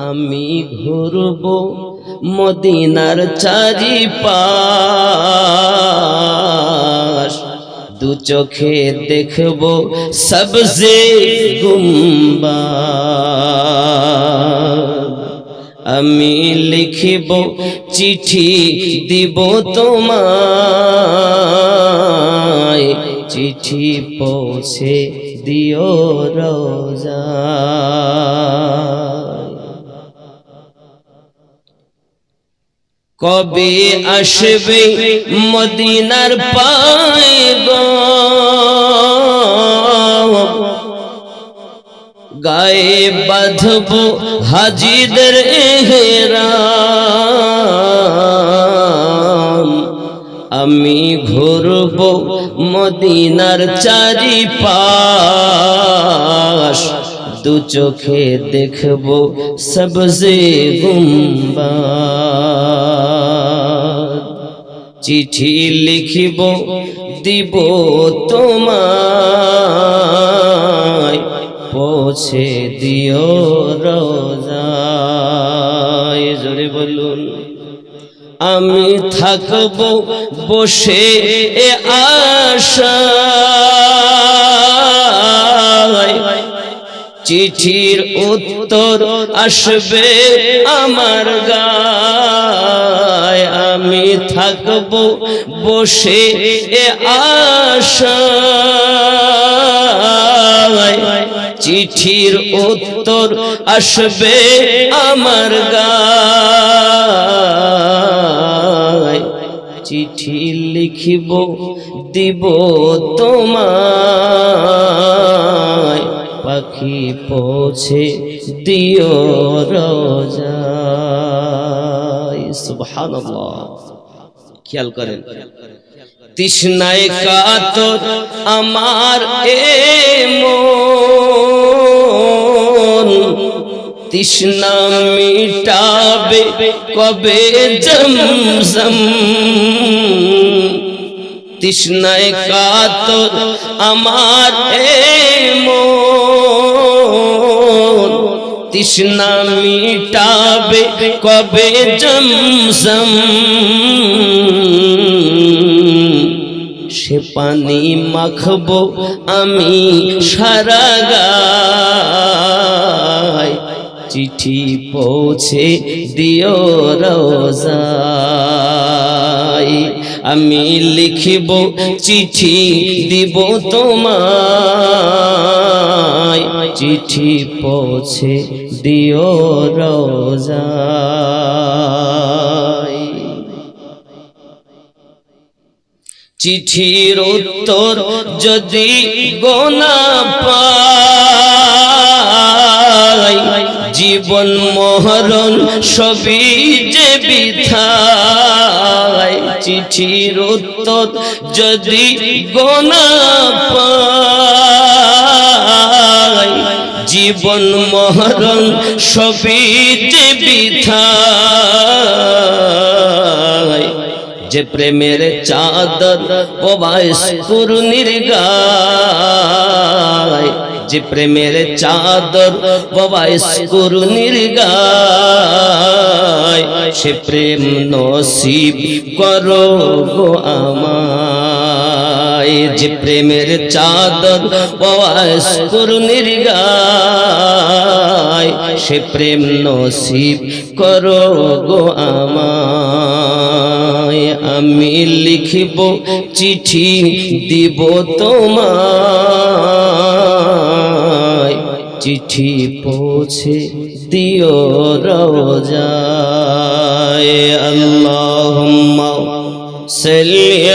আমি ঘুরব মদিনার চারি দু চোখে দেখব সবজে গুম্বা আমি লিখিব চিঠি দিব তোমায়। চিঠি পৌঁছে দিও রোজা। কবে আসবে মদিনার গো গায়ে বাঁধব হাজিদের হেরাম আমি ঘুরব মদিনার চারি পাশ দু চোখে দেখব সবজে গুম্বা চিঠি লিখিব, দিব তোমায়, পৌঁছে দিও রোজায়। আমি থাকব বসে এ আশায় চিঠির উত্তর আসবে আমার গায়। আমি থাকব বসে এ আশায় চিঠির উত্তর আসবে আমার গায়। চিঠি লিখিব, দিব তোমায়। পাখি পৌঁছে দিও রোজায়। সুবহানাল্লাহ। খেয়াল করেন। তৃষ্ণায় কাতর আমার এ মন। তৃষ্ণা মিটাবে কবে জমজম? তৃষ্ণায় কাতর আমার মন। তৃষ্ণা মিটাবে কবে জমজম? সে পানি মাখবো আমি সারা গায় চিঠি পৌঁছে দিও রোজায়। আমি লিখিব চিঠি দিব তোমায়। চিঠি পৌঁছে দিও রোজায়। চিঠির উত্তর যদি গোনা পাই জীবন মহরণ সবই যে বিথায় চিঠির উত্তর যদি গোনা পাই জীবন মহরণ সবই যে বিথায় যে প্রেমের চাদর প্রবাস কুরুনির গায় যে প্রেমের চাদর প্রবাস কুরুনির গায় সে প্রেম নসিব করো গো আমায়। যে প্রেমের চাদর প্রবাস কুরুনির গায় সে প্রেম নসিব করো গো আমায়। আমি লিখব চিঠি দিব তোমায়। চিঠি পৌঁছে দিও রোজায় আল্লাহ সাল্লি